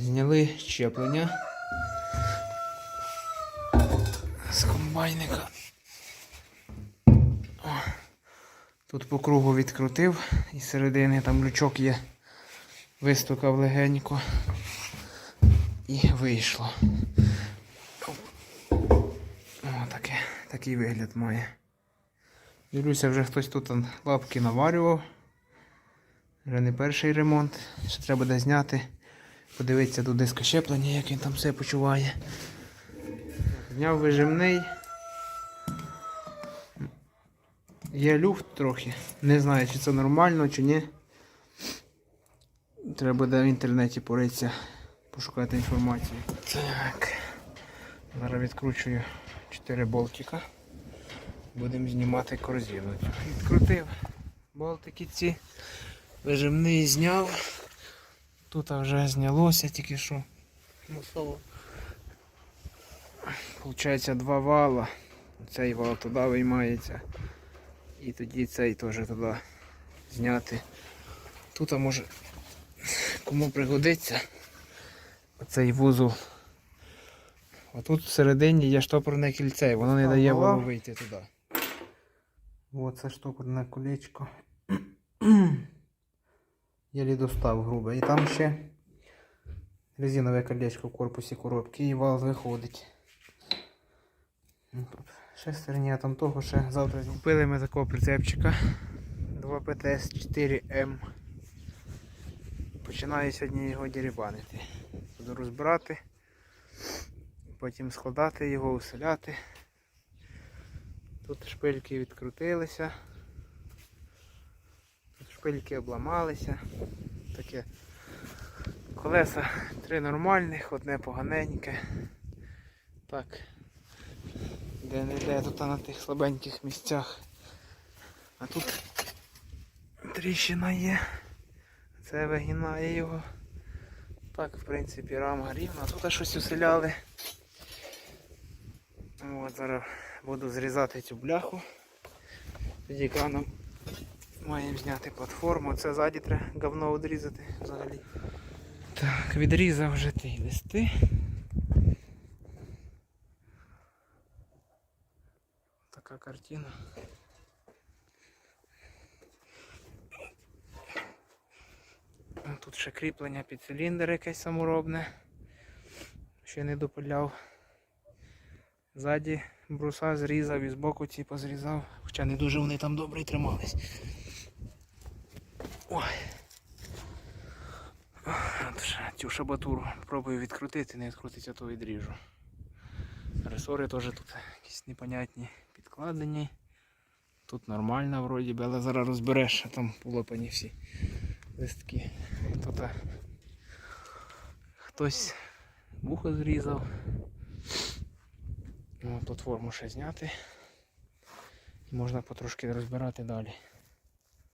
Зняли щеплення з комбайника. О, Тут по кругу відкрутив і середини там лючок є. Вистукав легенько і вийшло. О, таке, такий вигляд має. Дивлюся, вже хтось тут лапки наварював. Вже не перший ремонт. Ще треба буде зняти. Подивитися до дискощеплення, як він там все почуває. Зняв вижимний. Є люфт трохи. Не знаю, чи це нормально, чи ні. Треба буде в інтернеті поритися, пошукати інформацію. Так. Зараз відкручую 4 болтика. Будемо знімати корзину. Відкрутив болтики ці. Вижимний зняв. Тут вже знялося тільки що. Мусово. Получається два вала. Цей вал туди виймається. І тоді цей теж туди зняти. Тут може кому пригодиться оцей вузол. А тут всередині є штопорне кільце, воно не дає Ага. валу вийти туди. Оце штопорне колечко. Єлі достав грубе. І там ще резинове колечко в корпусі коробки і вал виходить. Ну, Шестерня там того ще завтра. Купили ми такого прицепчика 2 ПТС 4М. Починаю сьогодні його дерибанити. Буду розбирати, потім складати його, уселяти. Тут шпильки відкрутилися. Шпильки обламалися. Таке колеса три нормальних, одне поганеньке. Так. Де не де тут на тих слабеньких місцях. А тут тріщина є. Це вигинає його. Так, в принципі, рама рівна. Тут щось уселяли. От, зараз буду зрізати цю бляху. Тоді краном маємо зняти платформу. Це ззаді треба говно відрізати взагалі. Так, відрізав вже ті листи. Така картина. Тут ще кріплення під циліндр якесь саморобне. Ще не допиляв. Ззаді бруса зрізав і збоку ці позрізав, хоча не дуже вони там добре тримались. Ой. Цю шабатуру пробую відкрутити, не відкрутиться, то відріжу. Ресори теж тут якісь непонятні підкладені. Тут нормально вроді би, але зараз розбереш, а там полопані всі листки. Тут хтось вухо зрізав. Платформу ще зняти. І можна потрошки розбирати далі.